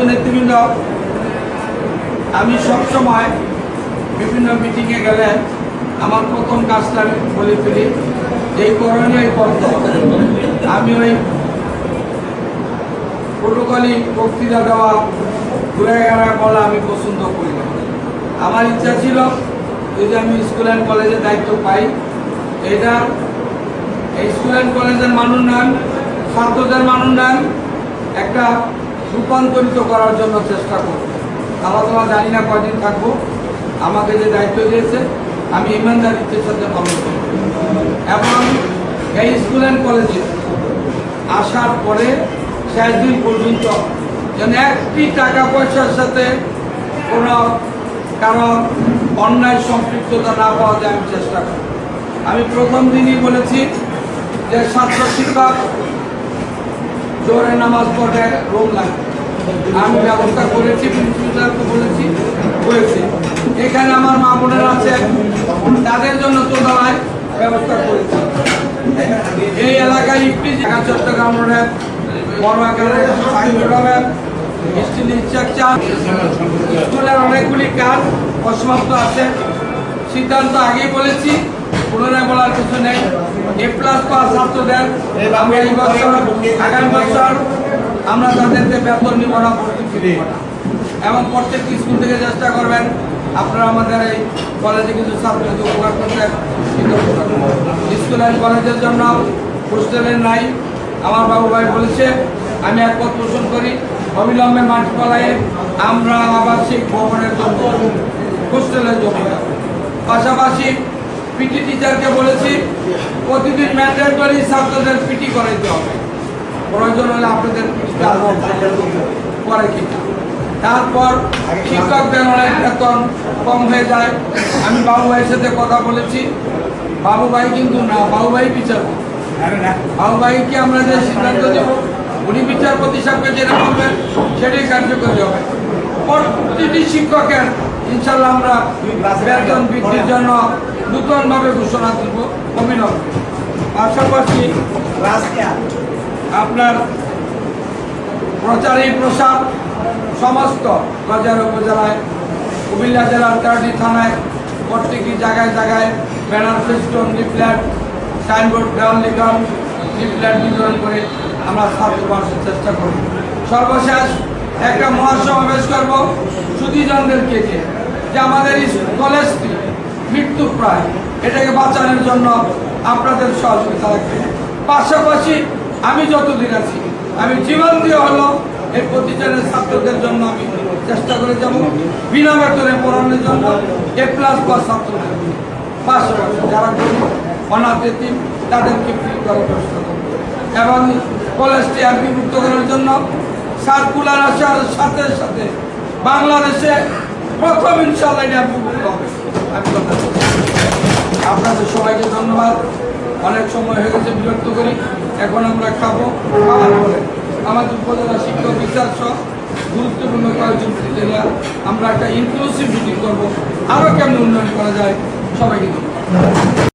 বন্ধু নেতৃবৃন্দ, আমি সবসময় বিভিন্ন মিটিংয়ে গেলে আমার প্রথম কাজটা আমি বলে ফেলি এই করণীয় এই আমি ওই প্রোটোকলি বক্তৃতা দেওয়া ঘুরে গেড়া বলা আমি পছন্দ করি আমার ইচ্ছা ছিল যদি আমি স্কুল অ্যান্ড কলেজের দায়িত্ব পাই, এটা স্কুল অ্যান্ড কলেজের মান উন্নয়ন ছাত্রদের মান উন্নয়ন একটা রূপান্তরিত করার জন্য চেষ্টা করব। তোমার জানি না কয়দিন থাকব। আমাকে যে দায়িত্ব দিয়েছে, আমি ইমানদারিত্বের সাথে পালন করব। এবং এই স্কুল অ্যান্ড কলেজে আসার পরে শেষ দিন পর্যন্ত যেন একটি টাকা পয়সার সাথে কোনো কারও অন্যায় সম্পৃক্ততা না পাওয়া যায়, আমি চেষ্টা করি আমি প্রথম দিনই বলেছি যে ছাত্র শিক্ষক জোরে নামাজ পড়ে রোগ লাগে। আমি ব্যবস্থা করেছি প্রিন্সিপালকে বলেছি করেছি এখানে আমার মা বোনেরা আছে তাদের জন্য তোলায় ব্যবস্থা করেছি। এই এলাকায় একটি ঢাকা, চট্টগ্রাম রোডে, বড় আকারের রোডের স্ট্রাকচার স্কুলের অনেকগুলি কাজ অসমাপ্ত আছে। সিদ্ধান্ত আগেই বলেছি পুনরায় বলার কিছু নেই। এ প্লাস পাস ছাত্রদের আমরা এই বছর, আগামী বছর আমরা তাদেরকে বেতন নিব না ভর্তি ফি দিব এবং প্রত্যেকটি স্কুল থেকে চেষ্টা করবেন, আপনারা আমাদের এই কলেজে কিছু ছাত্রকে উপকার করতে। স্কুল অ্যান্ড কলেজের জন্য হোস্টেলের নাই। আমার বাবু ভাই বলেছে, আমি একমত পোষণ করি। অবিলম্বে মাটি পলায়ে আমরা আবাসিক ভবনের জন্য হোস্টেলের জন্য পাশাপাশি পিটি টিচারকে বলেছি, প্রতিদিন ম্যান্ডেটরি ছাত্রদের পিটি করাইতে হবে। প্রয়োজন হলে আপনাদের পিটিটা করে কিনা তারপর শিক্ষকদের অনেক বেতন কম হয়ে যায়। আমি বাবু ভাইয়ের সাথে কথা বলেছি। বাবু ভাই কিন্তু না বাবু ভাই বিচারপতি। বাবু ভাইকে আমরা যে সিদ্ধান্ত দেব, উনি বিচারপতি সাহেবকে যেটা বলবেন, সেটাই কার্যকরী হবে। প্রতিটি শিক্ষকের ইনশাল্লাহ আমরা বেতন বৃদ্ধির জন্য নূতনভাবে ঘোষণা দেব। অবিলম্বে পাশাপাশি আপনার প্রচারী প্রসার সমস্ত বাজার উপজেলায়, কুমিল্লা জেলার তেরোটি থানায়, প্রত্যেকটি জায়গায় জায়গায় ব্যানার ফেস্টন লিফলেট সাইনবোর্ড দেওয়াল লিখন লিফলেট বিতরণ করে আমরা ছাত্র মানুষের চেষ্টা করি সর্বশেষ একটা মহাসমাবেশ করব। দিয়ে যে আমাদের কলেজটি মৃত্যু প্রায়, এটাকে বাঁচানোর জন্য আপনাদের সহযোগিতা লাগবে। পাশাপাশি আমি যতদিন আছি, আমি জীবন দিয়ে হলো এই প্রতিষ্ঠানের ছাত্রদের জন্য আমি চেষ্টা করে যাব, বিনা বেতনে পড়ানোর জন্য এ প্লাস বা ছাত্রদের পাশাপাশি যারা অনাথ তাদেরকে ফ্রি করার ব্যবস্থা করব। এবং কলেজটি আর বিমুক্ত করার জন্য সার্কুলার আসার সাথে সাথে বাংলাদেশে প্রথম ইনশাল্লাহ এটা আপনাদের সবাইকে ধন্যবাদ। অনেক সময় হয়ে গেছে, বিরক্ত করি। এখন আমরা খাব। খাওয়ার পরে আমাদের উপজেলা শিক্ষক বিচার সহ গুরুত্বপূর্ণ কয়েকজন ক্রিটেরিয়া আমরা একটা ইনক্লুসিভ মিটিং করব। আরও কেমন উন্নয়ন করা যায়, সবাইকে ধন্যবাদ।